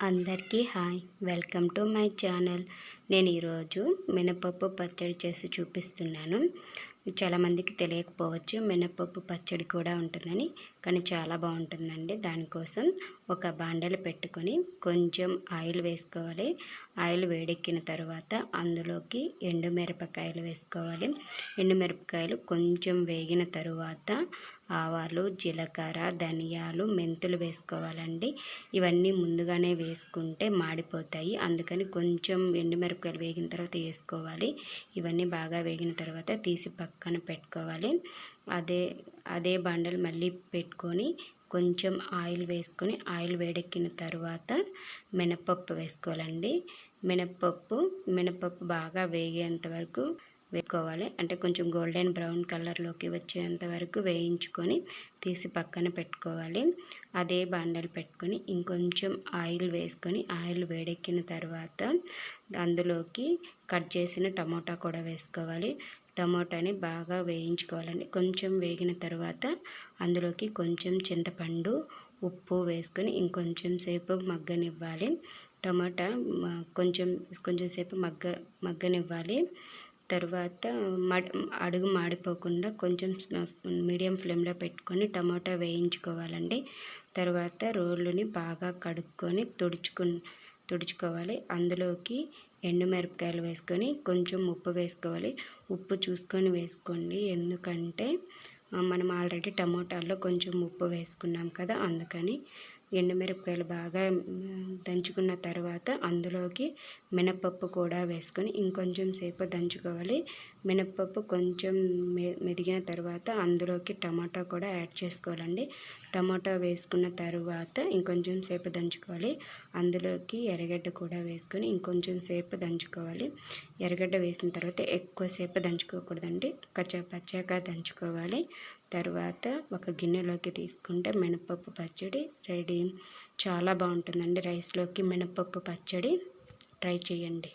అందరికీ hi. Welcome to my channel. నేను ఈరోజు మినపప్పు పచ్చడి చేసి చూపిస్తున్నాను. చాలామందికి తెలియకపోవచ్చు మినపప్పు పచ్చడి కూడా ఉంటుందని కానీ చాలా బాగుంటుందండి. దానికోసం ఒక బాండలు పెట్టుకొని కొంచెం ఆయిల్ వేసుకోవాలి. ఆయిల్ వేడెక్కిన తర్వాత అందులోకి ఎండుమిరపకాయలు వేసుకోవాలి. ఎండుమిరపకాయలు కొంచెం వేగిన తరువాత ఆవాలు జీలకర్ర ధనియాలు మెంతులు వేసుకోవాలండి. ఇవన్నీ ముందుగానే వేసుకుంటే మాడిపోతాయి. అందుకని కొంచెం ఎండుమిరపకాయలు వేగిన తర్వాత వేసుకోవాలి. ఇవన్నీ బాగా వేగిన తర్వాత తీసి పక్కన పెట్టుకోవాలి. అదే అదే బండలు మళ్ళీ పెట్టుకొని కొంచెం ఆయిల్ వేసుకొని ఆయిల్ వేడెక్కిన తర్వాత మినపప్పు వేసుకోవాలండి. మినపప్పు మినపప్పు బాగా వేగేంత వరకు వేసుకోవాలి అంటే కొంచెం గోల్డెన్ బ్రౌన్ కలర్లోకి వచ్చేంత వరకు వేయించుకొని తీసి పక్కన పెట్టుకోవాలి. అదే బాండలు పెట్టుకొని ఇంకొంచెం ఆయిల్ వేసుకొని ఆయిల్ వేడెక్కిన తర్వాత అందులోకి కట్ చేసిన టమోటా కూడా వేసుకోవాలి. టమోటాని బాగా వేయించుకోవాలండి. కొంచెం వేగిన తర్వాత అందులోకి కొంచెం చింతపండు ఉప్పు వేసుకొని ఇంకొంచెం సేపు మగ్గనివ్వాలి. టమాటా కొంచెం కొంచెం సేపు మగ్గ మగ్గనివ్వాలి. తర్వాత అడుగు మాడిపోకుండా కొంచెం మీడియం ఫ్లేమ్లో పెట్టుకొని టమాటా వేయించుకోవాలండి. తర్వాత రోళ్ళుని బాగా కడుక్కొని తుడుచుకు తుడుచుకోవాలి. అందులోకి ఎండుమిరపకాయలు వేసుకొని కొంచెం ఉప్పు వేసుకోవాలి. ఉప్పు చూసుకొని వేసుకోండి. ఎందుకంటే మనం ఆల్రెడీ టమోటాల్లో కొంచెం ఉప్పు వేసుకున్నాం కదా అందుకని ఎండుమిరపకాయలు బాగా దంచుకున్న తర్వాత అందులోకి మినపప్పు కూడా వేసుకొని ఇంకొంచెం సేపు దంచుకోవాలి. మినపప్పు కొంచెం మెదిగిన తర్వాత అందులోకి టమాటా కూడా యాడ్ చేసుకోవాలండి. టమాటా వేసుకున్న తర్వాత ఇంకొంచెం సేపు దంచుకోవాలి. అందులోకి ఎర్రగడ్డ కూడా వేసుకొని ఇంకొంచెం సేపు దంచుకోవాలి. ఎర్రగడ్డ వేసిన తర్వాత ఎక్కువసేపు దంచుకోకూడదండి. కచ్చా పచ్చాక దంచుకోవాలి. తర్వాత ఒక గిన్నెలోకి తీసుకుంటే మినపప్పు పచ్చడి రెడీ. చాలా బాగుంటుందండి రైస్లోకి మినపప్పు పచ్చడి. ట్రై చేయండి.